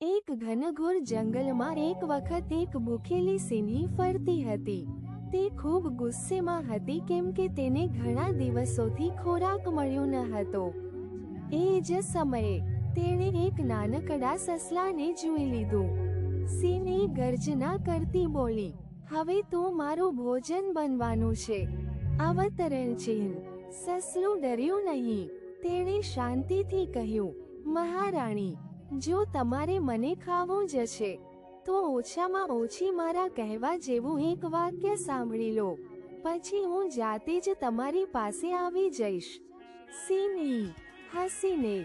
એક ઘનઘોર જંગલમાં એક વખત એક ભૂખેલી સિંહી ફરતી હતી. તે ખૂબ ગુસ્સેમાં હતી કેમ કે તેને ઘણા દિવસોથી ખોરાક મળ્યો ન હતો. એ જ સમયે તેણે એક નાનકડા સસલાને જોઈ લીધું. સિંહી ગર્જના કરતી બોલી, હવે તો મારું ભોજન બનવાનું છે. અવતરણ ચિહ્ન. સસલું ડર્યું નહીં. તેણે શાંતિથી કહ્યું, મહારાણી જો તમારે મને ખાવું જ છે, તો ઓછામાં ઓછી મારા કહેવા જેવું એક વાક્ય સાંભળી લો. પછી હું જાતે જ તમારી પાસે આવી જઈશ. સીની, હસીને,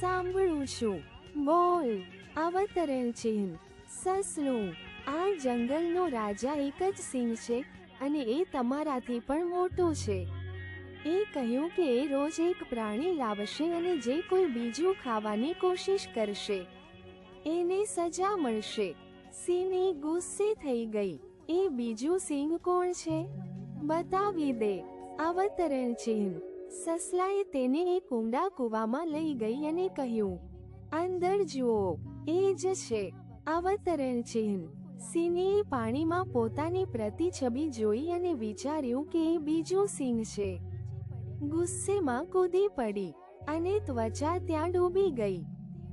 સાંભળું છું. બોલ, અવતરણ ચિહ્ન, સસલું. આ જંગલનો રાજા એક જ સિંહ છે અને એ તમારાથી પણ મોટો છે. એ કહ્યું કે એ રોજ એક પ્રાણી લાવશે અને જે કોઈ બીજું ખાવાની કોશિશ કરશે, એને સજા મળશે. સિંહની ગુસ્સે થઈ ગઈ. એ બીજું સિંહ કોણ છે? બતાવી દે. અવતરણ ચિહ્ન. સસલાએ તેને એક ઊંડા કૂવામાં લઈ ગઈ અને કહ્યું, અંદર જુઓ, એ જ છે. અવતરણ ચિહ્ન. સિંહે પાણીમાં પોતાની પ્રતિછબી જોઈ અને વિચાર્યું કે એ બીજું સિંહ છે. ગુસ્સેમાં કૂદી પડી અને ત્વચા ત્યાં ડૂબી ગઈ.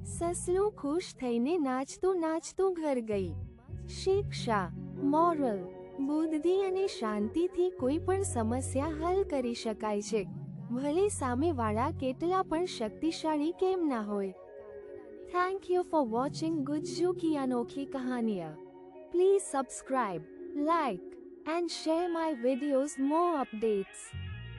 સસલું ખુશ થઈને નાચતું નાચતું ઘર ગઈ. શિક્ષા, મોરલ, બુદ્ધિ અને શાંતિથી કોઈ પણ સમસ્યા હલ કરી શકાય છે. ભલે સામેવાળા કેટલા પણ શક્તિશાળી કેમ ના હોય. Thank you for watching Gujju કી અનોખી કહાનિયા please subscribe like and share my videos more updates.